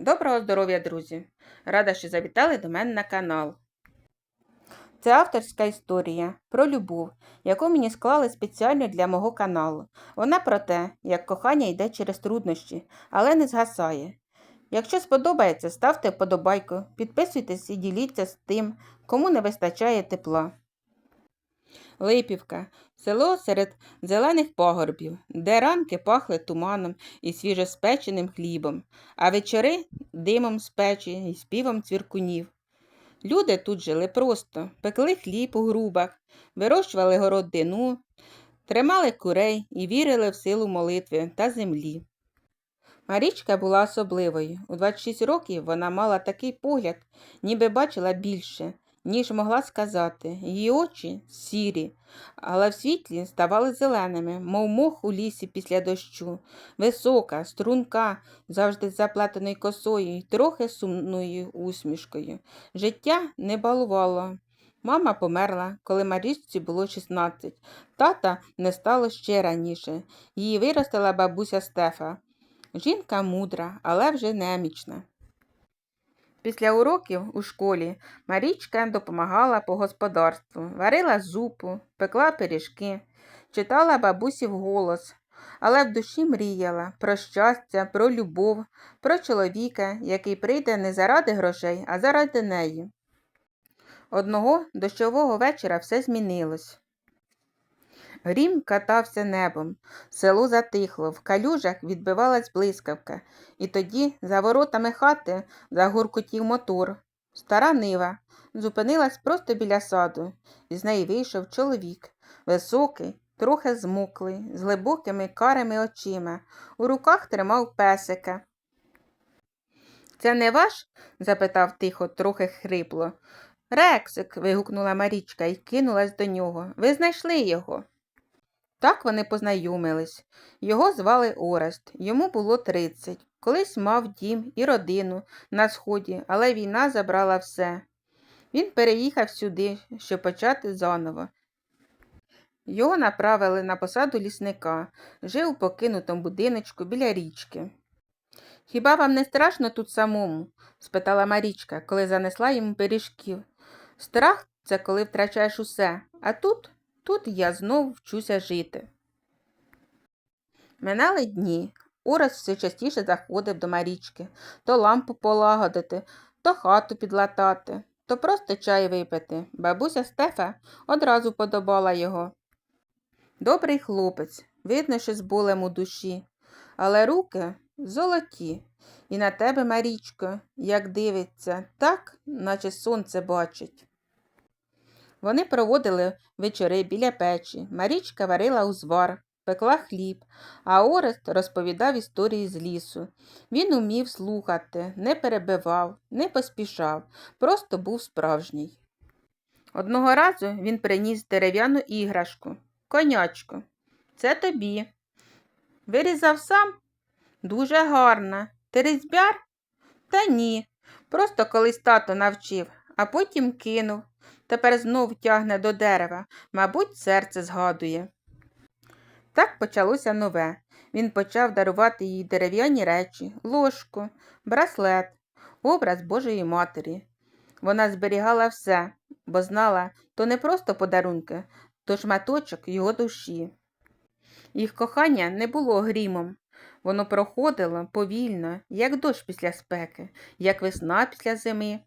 Доброго здоров'я, друзі! Рада, що завітали до мене на канал. Це авторська історія про любов, яку мені склали спеціально для мого каналу. Вона про те, як кохання йде через труднощі, але не згасає. Якщо сподобається, ставте вподобайку, підписуйтесь і діліться з тим, кому не вистачає тепла. Липівка село серед зелених пагорбів, де ранки пахли туманом і свіжоспеченим хлібом, а вечори димом з печі і співом цвіркунів. Люди тут жили просто, пекли хліб у грубах, вирощували городину, тримали курей і вірили в силу молитви та землі. Марічка була особливою. У 26 років вона мала такий погляд, ніби бачила більше, ніж могла сказати. Її очі сірі, але в світлі ставали зеленими, мов мох у лісі після дощу. Висока, струнка, завжди заплетеною косою і трохи сумною усмішкою. Життя не балувало. Мама померла, коли Марічці було 16. Тата не стало ще раніше. Її виростила бабуся Стефа. Жінка мудра, але вже немічна. Після уроків у школі Марічка допомагала по господарству, варила зупу, пекла пиріжки, читала бабусі вголос, але в душі мріяла про щастя, про любов, про чоловіка, який прийде не заради грошей, а заради неї. Одного дощового вечора все змінилось. Грім катався небом, село затихло, в калюжах відбивалась блискавка, і тоді за воротами хати загуркотів мотор. Стара нива зупинилась просто біля саду, і з неї вийшов чоловік, високий, трохи змуклий, з глибокими карими очима, у руках тримав песика. Це не ваш? запитав тихо, трохи хрипло. Рексик. вигукнула Марічка і кинулась до нього. Ви знайшли його. Так вони познайомились. Його звали Орест, йому було 30. Колись мав дім і родину на сході, але війна забрала все. Він переїхав сюди, щоб почати заново. Його направили на посаду лісника, жив у покинутому будиночку біля річки. Хіба вам не страшно тут самому? спитала Марічка, коли занесла йому пиріжків. Страх це коли втрачаєш усе, а тут Тут я знов вчуся жити. Минали дні. Орес все частіше заходив до Марічки то лампу полагодити, то хату підлатати, то просто чай випити. Бабуся Стефа одразу подобала його. Добрий хлопець, видно, що з болем у душі, але руки золоті. І на тебе, Марічко, як дивиться, так, наче сонце бачить. Вони проводили вечори біля печі. Марічка варила узвар, пекла хліб, а Орест розповідав історії з лісу. Він умів слухати, не перебивав, не поспішав, просто був справжній. Одного разу він приніс дерев'яну іграшку, конячку. Це тобі. Вирізав сам? Дуже гарна. Ти різьбяр? Та ні. Просто колись тато навчив, а потім кинув. Тепер знов тягне до дерева, мабуть, серце згадує. Так почалося нове. Він почав дарувати їй дерев'яні речі, ложку, браслет, образ Божої Матері. Вона зберігала все, бо знала, то не просто подарунки, то шматочок його душі. Їх кохання не було грімом. Воно проходило повільно, як дощ після спеки, як весна після зими.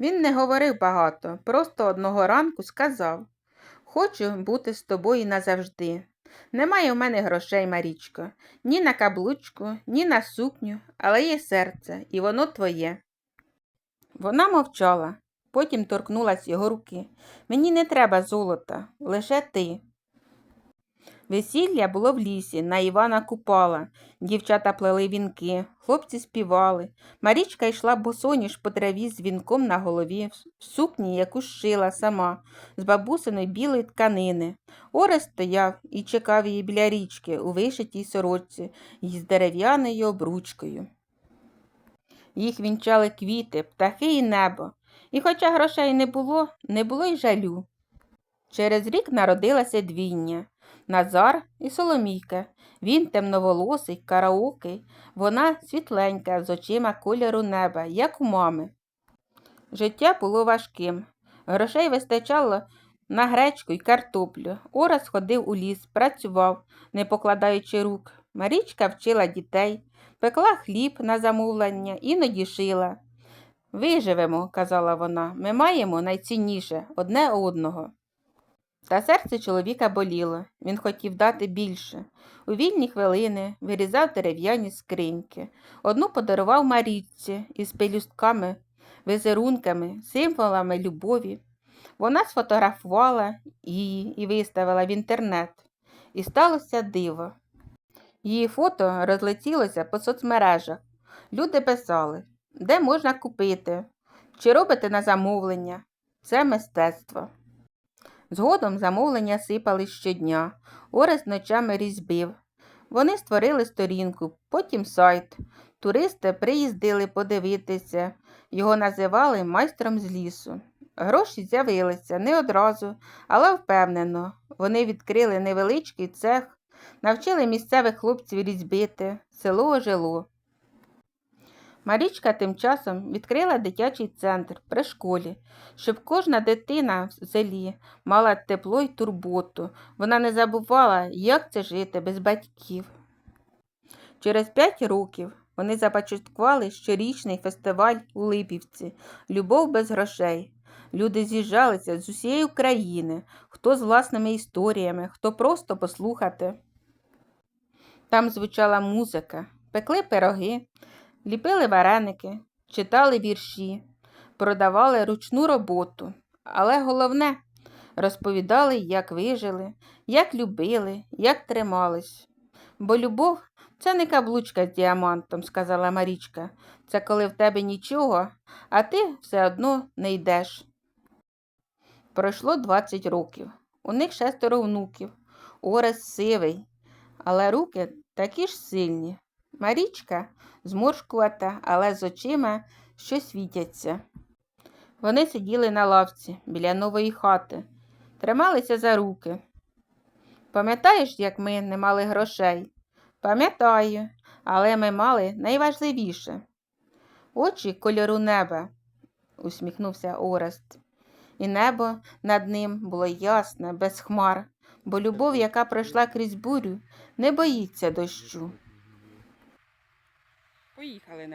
Він не говорив багато, просто одного ранку сказав Хочу бути з тобою назавжди. Немає в мене грошей, Марічко, ні на каблучку, ні на сукню, але є серце, і воно твоє. Вона мовчала, потім торкнулась його руки. Мені не треба золота, лише ти. Весілля було в лісі, на Івана Купала. Дівчата плели вінки, хлопці співали. Марічка йшла босоніж по траві з вінком на голові, в сукні, яку шила сама, з бабусиної білої тканини. Орест стояв і чекав її біля річки у вишитій сорочці із дерев'яною обручкою. Їх вінчали квіти, птахи і небо. І хоча грошей не було, не було й жалю. Через рік народилася двійня. Назар і Соломійка. Він темноволосий, караокий, вона світленька, з очима кольору неба, як у мами. Життя було важким. Грошей вистачало на гречку й картоплю. Ораз ходив у ліс, працював, не покладаючи рук. Марічка вчила дітей, пекла хліб на замовлення, іноді шила. Виживемо, казала вона, ми маємо найцінніше одне одного. Та серце чоловіка боліло, він хотів дати більше. У вільні хвилини вирізав дерев'яні скриньки. Одну подарував Марічці із пелюстками, візерунками, символами любові. Вона сфотографувала її і виставила в інтернет. І сталося диво. Її фото розлетілося по соцмережах. Люди писали, де можна купити, чи робите на замовлення. Це мистецтво. Згодом замовлення сипали щодня, Орес ночами різьбив. Вони створили сторінку, потім сайт. Туристи приїздили подивитися, його називали майстром з лісу. Гроші з'явилися не одразу, але впевнено. Вони відкрили невеличкий цех, навчили місцевих хлопців різьбити, село ожило. Марічка тим часом відкрила дитячий центр при школі, щоб кожна дитина в селі мала тепло й турботу. Вона не забувала, як це жити без батьків. Через п'ять років вони започаткували щорічний фестиваль у Липівці Любов без грошей. Люди з'їжджалися з усієї України, хто з власними історіями, хто просто послухати. Там звучала музика, пекли пироги, ліпили вареники, читали вірші, продавали ручну роботу. Але головне розповідали, як вижили, як любили, як тримались. Бо любов це не каблучка з діамантом, сказала Марічка. Це коли в тебе нічого, а ти все одно не йдеш. Пройшло 20 років. У них шестеро внуків. Орес сивий, але руки такі ж сильні. Марічка зморшкувата, але з очима, що світяться. Вони сиділи на лавці біля нової хати, трималися за руки. Пам'ятаєш, як ми не мали грошей? Пам'ятаю, але ми мали найважливіше. Очі кольору неба, усміхнувся Орест. І небо над ним було ясне, без хмар, бо любов, яка пройшла крізь бурю, не боїться дощу. Поїхали на